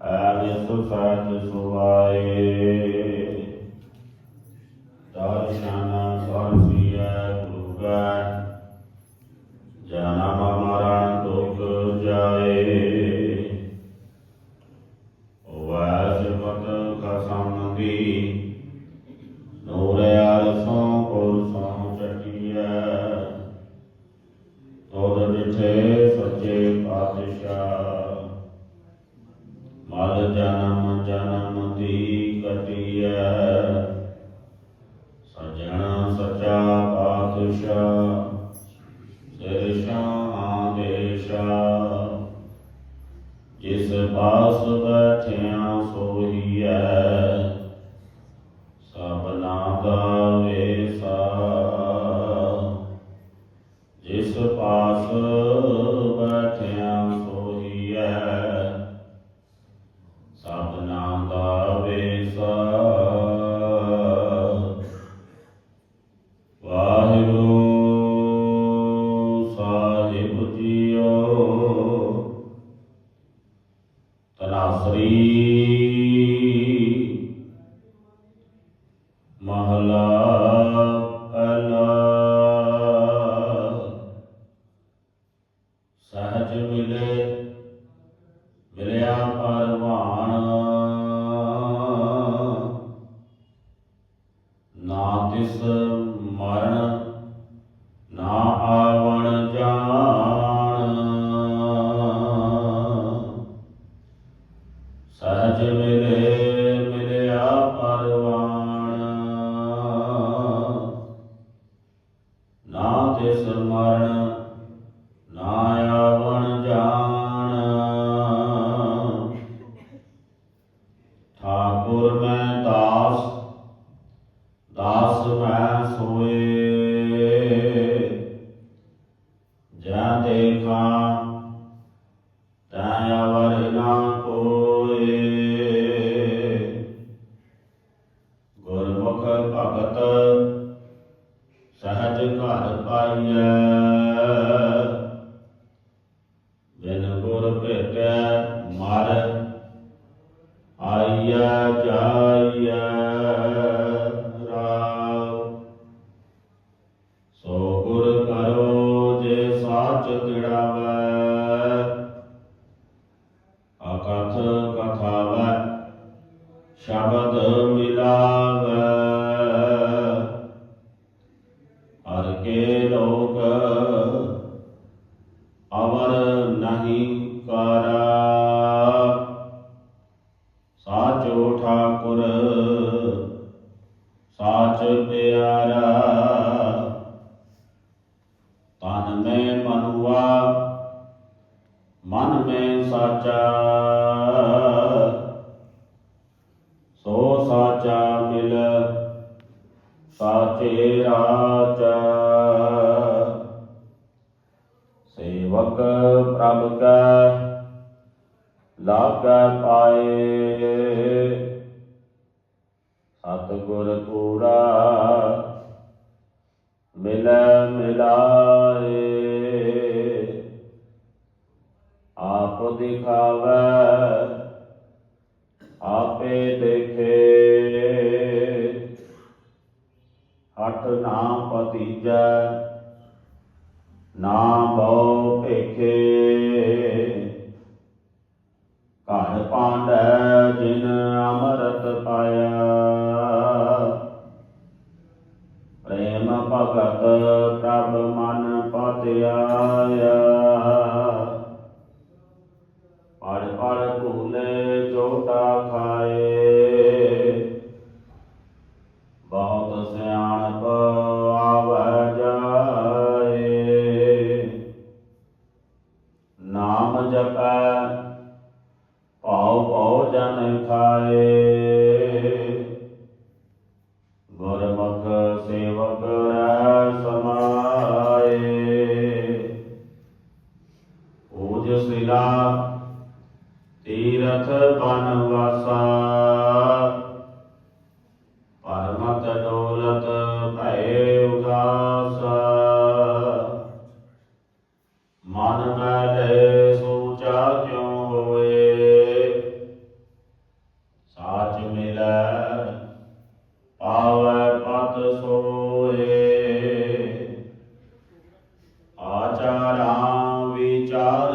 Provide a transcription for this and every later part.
عن صفات صوائر دارشانا صرفية روغان जाना मारान तो जाए वैस मत खसम दी नूर आलसों पुरुषों चटिया तो बिठे ਪਾਤਸ਼ਾਹ ਸਿਰਸ਼ਾ ਆਦੇਸ਼ਾ। ਜਿਸ ਪਾਸ ਬੈਠਿਆ ਸੋਹੀਐ। ਸਹਜ ਘਰ ਪਾਈਐ। ਬਿਨ ਗੁਰ ਭੇਟੈ ਮਾਰ ਆਈਆ ਜਾਈਐ ਰਾਮ। ਸੋ ਗੁਰ ਕਰੋ ਜੇ ਸਾਚ ਤਿੜਾਵੈ, ਅਕਥ ਕਥਾਵੈ, ਸ਼ਬਦ ਮਿਲਾਵੈ। ਸਾਚੋ ਠਾਕੁਰ, ਸਾਚ ਪਿਆਰਾ। ਤਨ ਮੈਂ ਮਨੁਆ, ਮਨ ਮੈਂ ਸਾਚਾ। ਸੋ ਸਾਚਾ ਮਿਲ, ਸਾਚੇ ਰਾਚਾ ਸੇਵਕ ਪ੍ਰਭ ਕੈ ਲਾਗੈ ਪਾਏ। ਸਤਿਗੁਰ ਕੂੜਾ ਮਿਲੈ ਮਿਲਾਏ। ਆਪ ਦਿਖਾਵੈ, ਆਪੇ ਦੇਖੇ। ਹੱਠ ਨਾ ਪਤੀਜੈ ਨਾ ਬਹੁ ਭੇਖੇ ਘਰ ਪਾਂਡੈ ਜਿਨ ਅਮਰਤ ਪਾਇਆ। ਪ੍ਰੇਮ ਭਗਤ ਪ੍ਰਭ ਮਨ ਪਤਿਆਇਆ। ਪੜ ਪੜ ਭੂਲੇ ਚੋਟਾ ਖਾ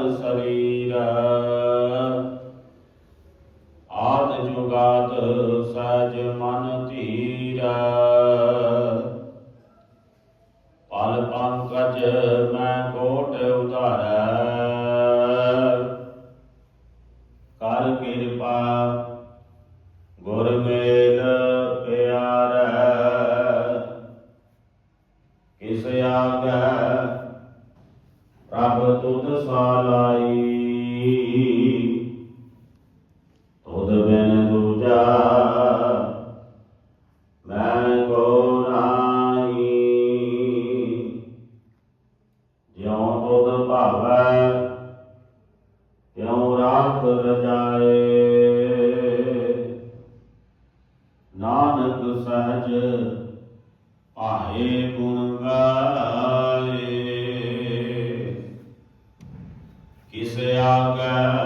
ਸਰੀਰਾ। ਆਦ ਜੁਗਾਦ ਸਜ ਮਨ ਧੀਰ। ਪਲ ਪੰਕਜ ਮੈਂ ਕੋਟ ਉਧਾਰੈ। ਕਰ ਕਿਰਪਾ ਗੁਰ ਮੇਲ ਪਿਆਰੈ। ਕਿਸ ਆਗੈ ਪ੍ਰਭ ਤੁਧ ਸਾਲਾਈ ਤੁਧ ਬਿਨ ਦੂਜਾ ਮੈਂ ਕੋ ਨਾਹੀ। ਜਿਉ ਤੁਧ ਭਾਵੈ, ਤਿਉ ਰਾਖ ਰਜਾਏ। ਨਾਨਕ ਸਹਜ ਪਾਏ ਗੁਣ ਗਾਏ। ਕਿਸ